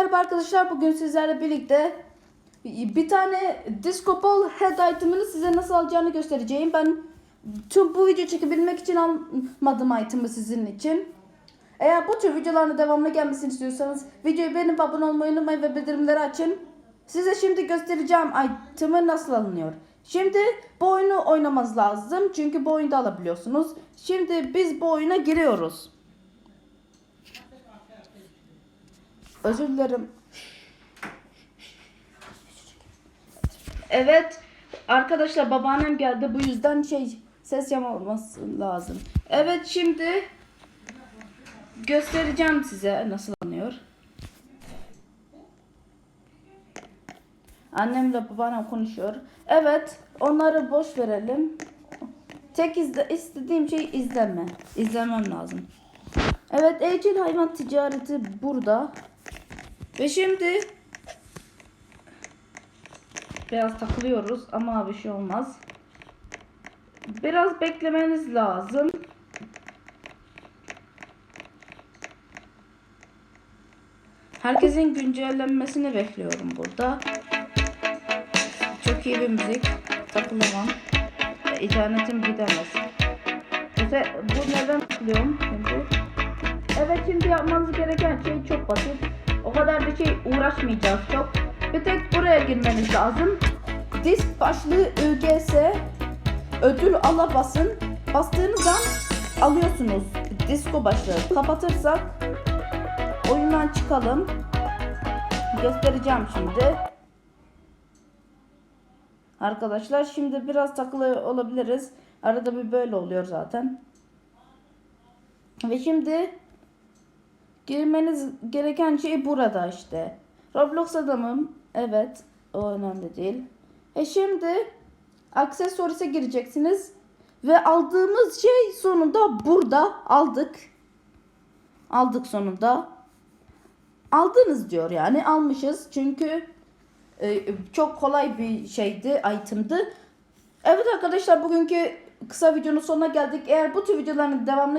merhaba arkadaşlar. Bugün sizlerle birlikte bir tane Disco Ball Head item'ını size nasıl alacağını göstereceğim. Ben tüm bu video çekebilmek için almadım item'ı sizin için. Eğer bu tür videoların devamlı gelmesini istiyorsanız videoyu beğenip abone olmayı unutmayın ve bildirimleri açın. Size şimdi göstereceğim item'ı nasıl alınıyor. Şimdi bu oyunu oynamanız lazım. Çünkü bu oyunda alabiliyorsunuz. Şimdi biz bu oyuna giriyoruz. Özür dilerim. Evet. Arkadaşlar babaannem geldi. Bu yüzden şey ses yapmaması lazım. Evet şimdi göstereceğim size nasıl alınıyor. Annemle babaannem konuşuyor. Evet, onları boş verelim. Tek izle, istediğim şey izleme. İzlemem lazım. Evet, evcil hayvan ticareti burada. Ve şimdi biraz takılıyoruz ama bir şey olmaz. Biraz beklemeniz lazım. Herkesin güncellenmesini bekliyorum burada. Çok iyi bir müzik. Takılamam. İnternetim gidemez. Se- bu neden takılıyorum şimdi? Evet şimdi yapmanız gereken şey çok basit. O kadar bir şey uğraşmayacağız çok. Bir tek buraya girmeniz lazım. Disk başlığı ÖGS ödül ala basın. Bastığınız an alıyorsunuz. Disko başlığı. Kapatırsak oyundan çıkalım. Göstereceğim şimdi. Arkadaşlar şimdi biraz takılı olabiliriz. Arada bir böyle oluyor zaten. Ve şimdi girmeniz gereken şey burada işte. Roblox adamım. Evet. O önemli değil. E şimdi aksesuarise gireceksiniz. Ve aldığımız şey sonunda burada aldık. Aldık sonunda. Aldınız diyor yani almışız. Çünkü e, çok kolay bir şeydi, item'dı. Evet arkadaşlar bugünkü kısa videonun sonuna geldik. Eğer bu tür videoların devamlı